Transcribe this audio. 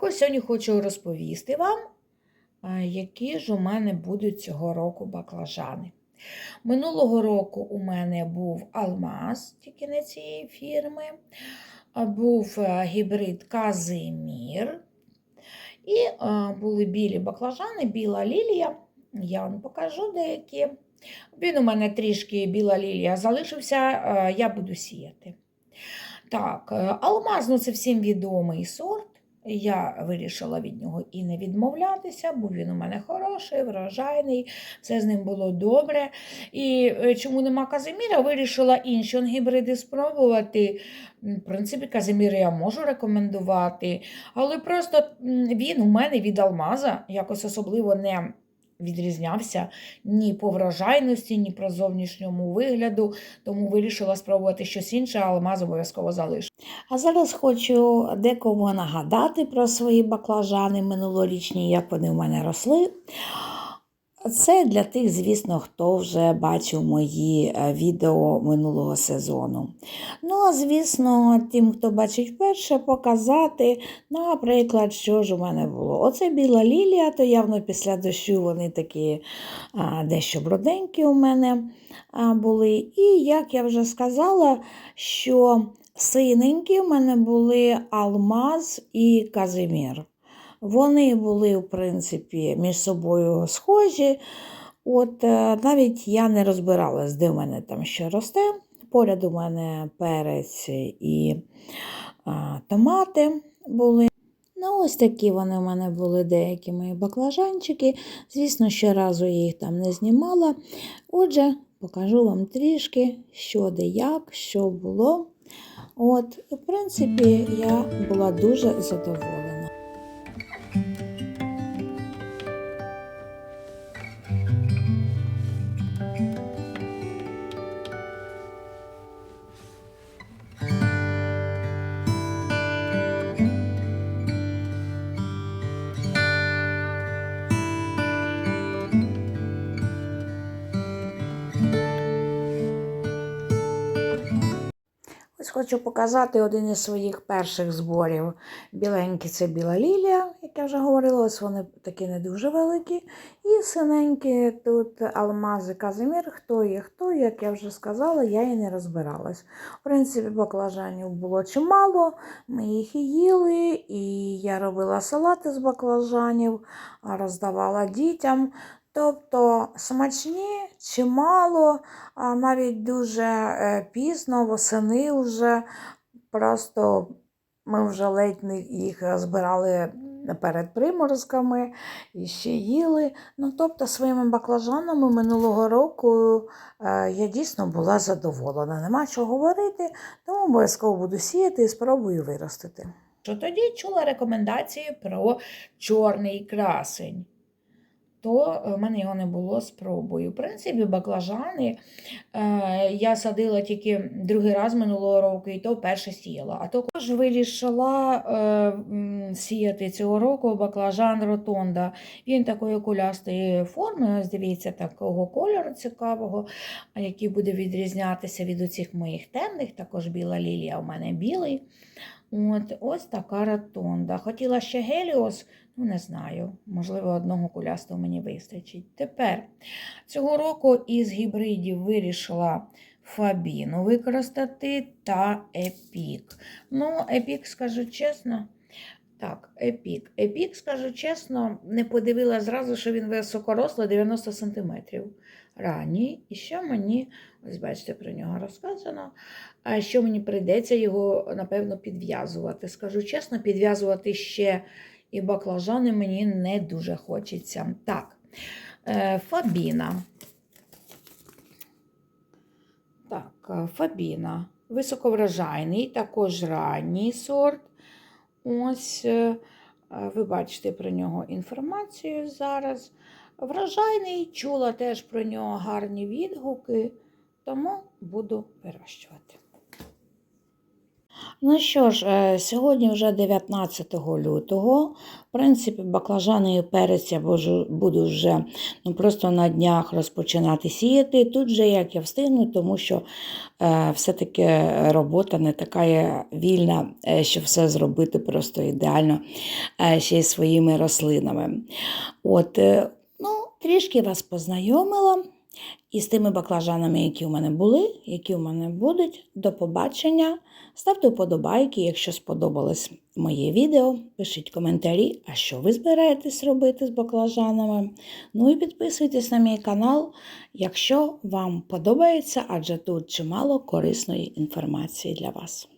Ось сьогодні хочу розповісти вам, е, які ж у мене будуть цього року баклажани. Минулого року у мене був алмаз, тільки не цієї фірми, був е, гібрид Казимір. І е, були білі баклажани, біла лілія. Я вам покажу деякі. Він у мене трішки біла лілія залишився, е, я буду сіяти. Так, е, алмаз ну, це всім відомий сорт. Я вирішила від нього і не відмовлятися, бо він у мене хороший, врожайний, все з ним було добре. І е, чому нема Казиміра, вирішила інші гібриди спробувати. В принципі, Казимір я можу рекомендувати, але просто він у мене від алмаза якось особливо не відрізнявся ні по вражайності, ні по зовнішньому вигляду, тому вирішила спробувати щось інше, але алмаз обов'язково залишу. А зараз хочу декому нагадати про свої баклажани минулорічні, як вони в мене росли. Це для тих, звісно, хто вже бачив мої е, відео минулого сезону. Ну, а звісно, тим, хто бачить вперше, показати, наприклад, що ж у мене було. Оце біла лілія, то явно після дощу вони такі а, дещо бруденькі у мене а, були. І як я вже сказала, що синенькі у мене були алмаз і казимір. Вони були, в принципі, між собою схожі. От е, навіть я не розбиралась, де в мене там що росте. Поряд у мене перець і а, томати були. Ну, ось такі вони в мене були деякі мої баклажанчики. Звісно, ще разу я їх там не знімала. Отже, покажу вам трішки, що де як, що було. От, в принципі, я була дуже задоволена. Хочу показати один із своїх перших зборів. Біленькі це біла лілія, як я вже говорила, ось вони такі не дуже великі. І синенькі тут алмази Казимір. Хто є, хто, як я вже сказала, я і не розбиралась. В принципі, баклажанів було чимало, ми їх і їли, і я робила салати з баклажанів, роздавала дітям. Тобто смачні, чимало, а навіть дуже е, пізно, восени вже. Просто ми вже ледь їх збирали перед приморозками і ще їли. Ну, тобто своїми баклажанами минулого року е, я дійсно була задоволена. Нема чого говорити, тому обов'язково буду сіяти і спробую виростити. Тоді чула рекомендації про чорний красень то в мене його не було спробою. В принципі, баклажани е, я садила тільки другий раз минулого року, і то перше сіяла. А також вирішила е, сіяти цього року баклажан ротонда. Він такої кулястої форми, ось дивіться, такого кольору цікавого, який буде відрізнятися від оцих моїх темних, також біла лілія у мене білий. От, ось така ротонда. Хотіла ще геліос, ну не знаю, можливо, одного кулястого мені вистачить. Тепер цього року із гібридів вирішила Фабіну використати та Епік. Ну, Епік, скажу чесно. Так, епік. Епік, скажу чесно, не подивила зразу, що він високорослий 90 см. Ранній. І що мені, ось бачите, про нього розказано, а що мені прийдеться його, напевно, підв'язувати. Скажу чесно, підв'язувати ще і баклажани мені не дуже хочеться. Так, е, Фабіна. Так, е, Фабіна. Високоврожайний, також ранній сорт. Ось е, е, ви бачите про нього інформацію зараз. Врожайний, чула теж про нього гарні відгуки, тому буду вирощувати. Ну що ж, е, сьогодні вже 19 лютого. В принципі, баклажани і перець я буду вже ну, просто на днях розпочинати сіяти. Тут же як я встигну, тому що е, все-таки робота не така вільна, е, щоб все зробити просто ідеально е, ще й своїми рослинами. От, е, ну, трішки вас познайомила із тими баклажанами, які у мене були, які у мене будуть. До побачення. Ставте вподобайки, якщо сподобалось моє відео. Пишіть коментарі, а що ви збираєтесь робити з баклажанами. Ну і підписуйтесь на мій канал, якщо вам подобається, адже тут чимало корисної інформації для вас.